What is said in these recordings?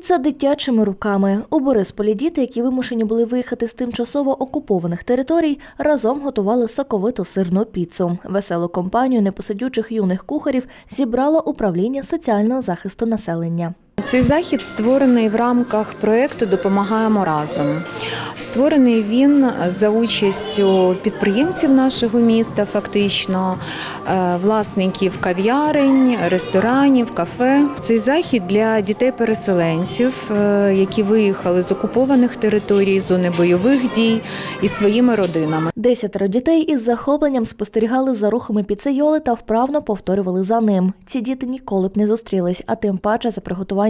Піца дитячими руками. У Борисполі діти, які вимушені були виїхати з тимчасово окупованих територій, разом готували соковиту сирну піцу. Веселу компанію непосидючих юних кухарів зібрало управління соціального захисту населення. Цей захід створений в рамках проєкту Допомагаємо разом. Створений він за участю підприємців нашого міста, фактично, е, власників кав'ярень, ресторанів, кафе. Цей захід для дітей-переселенців, е, які виїхали з окупованих територій, зони бойових дій із своїми родинами. Десятеро дітей із захопленням спостерігали за рухами піцейоли та вправно повторювали за ним. Ці діти ніколи б не зустрілись, а тим паче за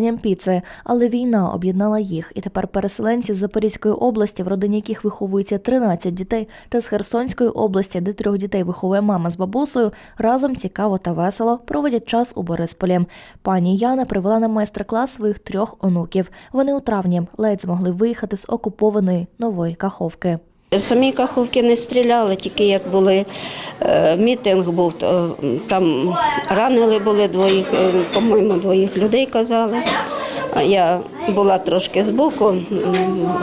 приготуванням піци. Але війна об'єднала їх, і тепер переселенці з Запорізької області, в родині яких виховується 13 дітей, та з Херсонської області, де трьох дітей виховує мама з бабусею, разом цікаво та весело проводять час у Борисполі. Пані Яна привела на майстер-клас своїх трьох онуків. Вони у травні ледь змогли виїхати з окупованої нової каховки. В самій Каховці не стріляли, тільки як були е, мітинг був, то там ранили були двоїх, е, по-моєму, двоїх людей казали. Я була трошки збоку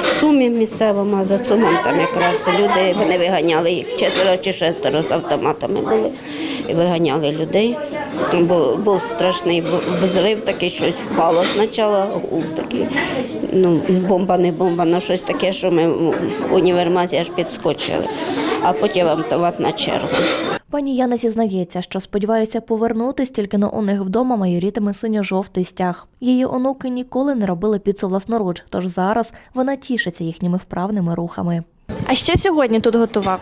в сумі місцевому, а за сумом там якраз люди вони виганяли їх четверо чи шестеро з автоматами були і виганяли людей. Бо був страшний взрив, такий щось впало спочатку, гул такий. Ну, бомба не бомба, але щось таке, що ми в універмазі аж підскочили, а потім автоматна черга. Пані Яна зізнається, що сподівається повернутись, тільки но у них вдома майорітиме синьо-жовтий стяг. Її онуки ніколи не робили піцу власноруч, тож зараз вона тішиться їхніми вправними рухами. А що сьогодні тут готував?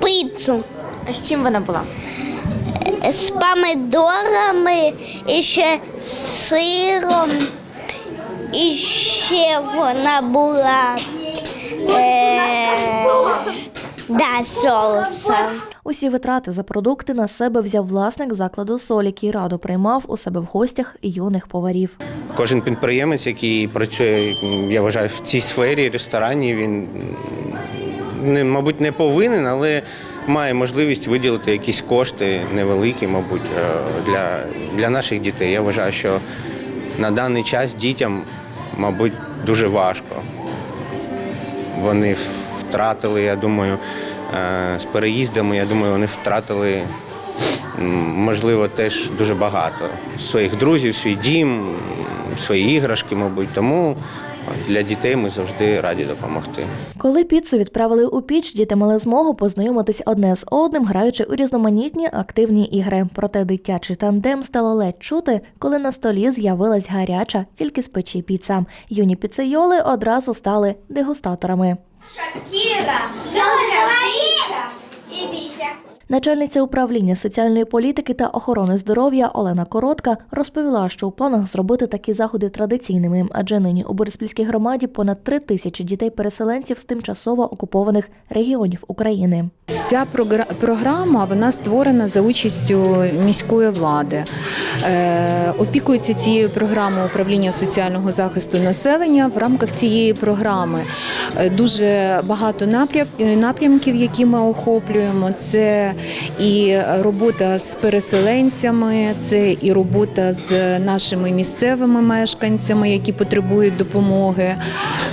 пиццу А з чим вона була? З помидорами, і ще з сиром, і ще вона була е, да, соусом. Усі витрати за продукти на себе взяв власник закладу соль, який радо приймав у себе в гостях юних поварів. Кожен підприємець, який працює, я вважаю, в цій сфері ресторанні, він не, мабуть, не повинен, але має можливість виділити якісь кошти невеликі, мабуть, е, для, для наших дітей. Я вважаю, що на даний час дітям, мабуть, дуже важко. Вони втратили, я думаю, е, з переїздами, я думаю, вони втратили, можливо, теж дуже багато своїх друзів, свій дім, свої іграшки, мабуть. Тому для дітей ми завжди раді допомогти. Коли піцу відправили у піч, діти мали змогу познайомитись одне з одним, граючи у різноманітні активні ігри. Проте дитячий тандем стало ледь чути, коли на столі з'явилась гаряча, тільки з печі піца. Юні піцейоли одразу стали дегустаторами. Шакира, Юля, Витя и Витя. Начальниця управління соціальної політики та охорони здоров'я Олена Коротка розповіла, що у планах зробити такі заходи традиційними, адже нині у Бориспільській громаді понад три тисячі дітей-переселенців з тимчасово окупованих регіонів України. Ця програма вона створена за участю міської влади. Е, опікується цією програмою управління соціального захисту населення. В рамках цієї програми е, дуже багато напрямків, які ми охоплюємо. Це і робота з переселенцями, це і робота з нашими місцевими мешканцями, які потребують допомоги,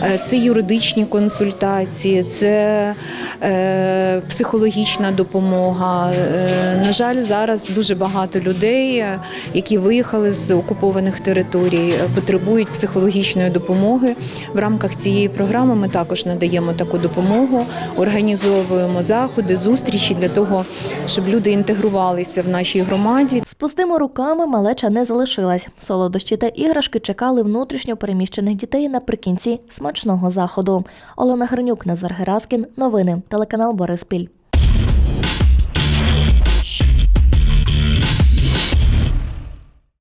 е, це юридичні консультації, це е, психологічна допомога. Е, На жаль, зараз дуже багато людей, е, які виїхали з окупованих територій, е, потребують психологічної допомоги. В рамках цієї програми ми також надаємо таку допомогу, організовуємо заходи, зустрічі для того, щоб люди інтегрувалися в нашій громаді. З пустими руками малеча не залишилась. Солодощі та іграшки чекали внутрішньо переміщених дітей наприкінці смачного заходу. Олена Гринюк, Назар Гераскін. Новини. Телеканал Бориспіль.